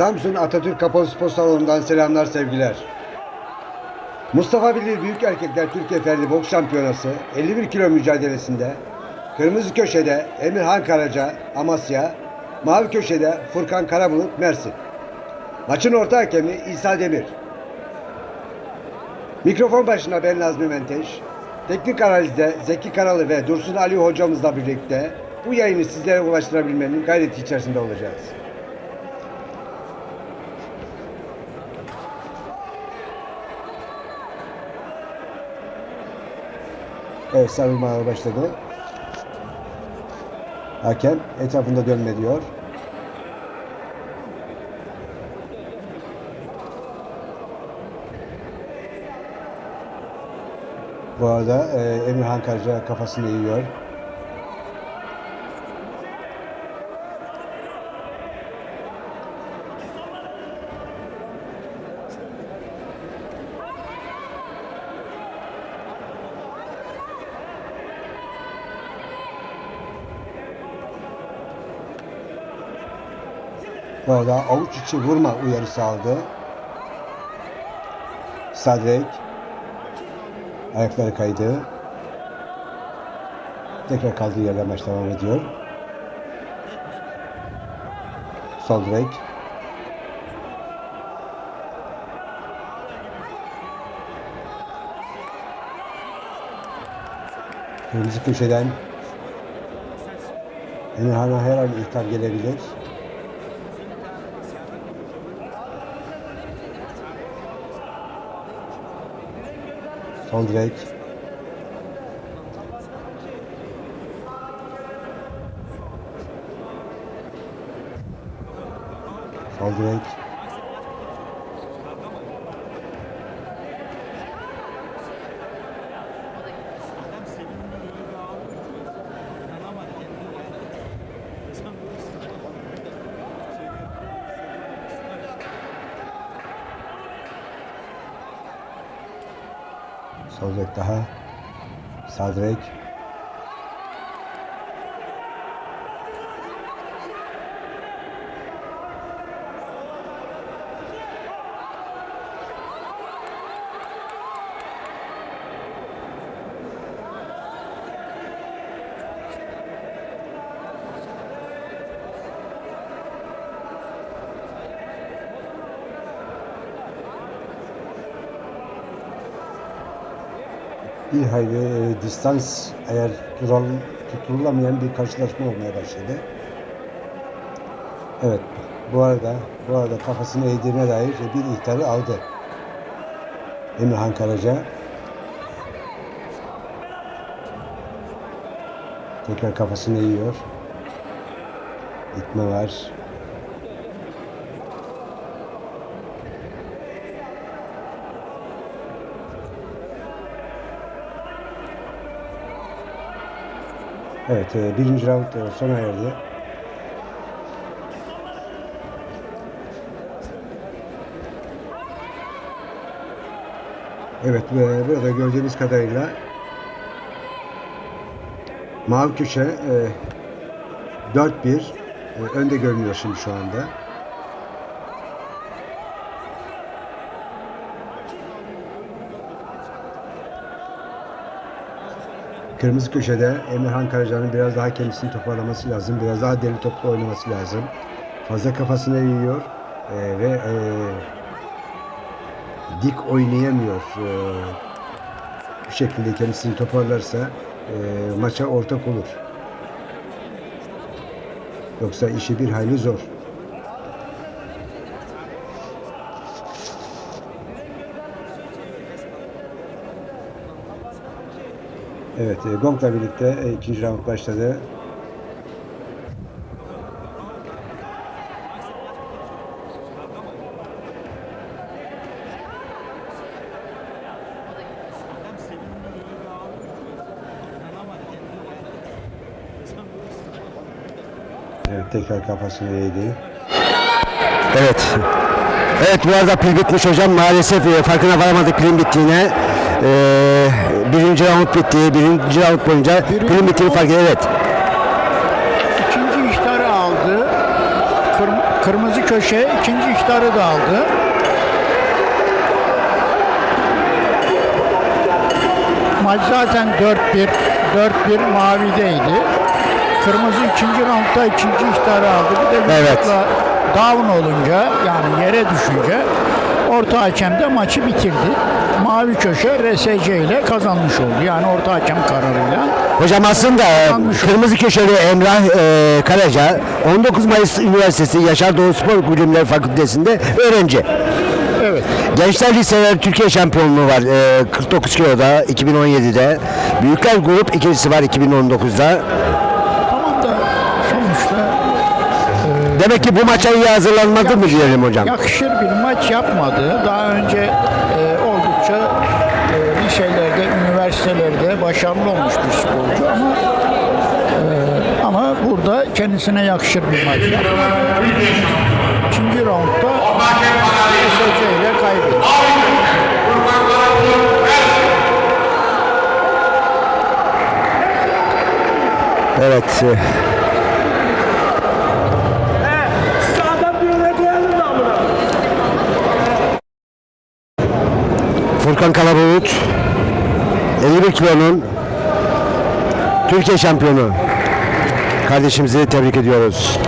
Samsun Atatürk Kapalı Spor Salonu'ndan selamlar sevgiler. Mustafa Bilir Büyük Erkekler Türkiye Ferdi Boks Şampiyonası 51 kilo mücadelesinde Kırmızı Köşe'de Emirhan Karaca Amasya, Mavi Köşe'de Furkan Karabulut Mersin. Maçın orta hakemi İsa Demir. Mikrofon başında ben Nazmi Menteş. Teknik analizde Zeki Karalı ve Dursun Ali hocamızla birlikte bu yayını sizlere ulaştırabilmenin gayreti içerisinde olacağız. Evet sarılmalar başladı. Hakem etrafında dönme diyor. Bu arada e, Emirhan Karaca kafasını eğiyor. Bu arada avuç içi vurma uyarısı aldı. Sadrek ayakları kaydı. Tekrar kaldığı yerden maç devam ediyor. Sol direk. Kırmızı köşeden Emirhan'a her an ihtar gelebilir. Sol direk. Sol direk. Sol direk daha. Sağ direk. Bir hayli e, distans eğer tutul, tutulamayan bir karşılaşma olmaya başladı. Evet bu arada bu arada kafasını eğdirme dair bir ihtarı aldı. Emirhan Karaca. Tekrar kafasını eğiyor. İtme var. Evet, e, birinci round e, sona erdi. Evet, ve burada gördüğümüz kadarıyla mavi köşe e, 4-1 e, önde görünüyor şimdi şu anda. Kırmızı köşede Emirhan Karaca'nın biraz daha kendisini toparlaması lazım. Biraz daha deli toplu oynaması lazım. Fazla kafasını eğiyor e, ve e, dik oynayamıyor. E, bu şekilde kendisini toparlarsa e, maça ortak olur. Yoksa işi bir hayli zor. Evet, e, Gong'la birlikte e, ikinci round başladı. Evet, tekrar kafasını eğdi. Evet. Evet bu arada pil bitmiş hocam. Maalesef e, farkına varamadık pilin bittiğine. Ee, birinci round bitti. Birinci round boyunca pilin bittiğini fark etti. Evet. İkinci ihtarı aldı. Kırm- kırmızı Köşe ikinci ihtarı da aldı. Maç zaten 4-1 4-1 mavideydi. Kırmızı ikinci roundda ikinci ihtarı aldı. Bir de Evet. vücutla down olunca yani yere düşünce orta hakem de maçı bitirdi. Mavi köşe RSC ile kazanmış oldu. Yani orta hakem kararıyla. Hocam aslında e, Yanlış. Kırmızı Köşeli Emrah e, Karaca 19 Mayıs Üniversitesi Yaşar Doğu Spor Bilimleri Fakültesi'nde öğrenci. Evet. Gençler Liseler Türkiye Şampiyonluğu var e, 49 kiloda 2017'de. Büyükler Grup ikincisi var 2019'da. Demek ki bu maça iyi hazırlanmadı mı diyelim hocam? yakışır bir maç yapmadı. Daha önce e, oldukça e, liselerde, üniversitelerde başarılı olmuş bir sporcu ama e, ama burada kendisine yakışır bir maç yapmadı. İkinci roundda SC ile kaybetti. Evet. e, Adam bir öyle diyelim mi amına? Furkan Kalabulut 51 kilonun Türkiye şampiyonu. Kardeşimizi tebrik ediyoruz.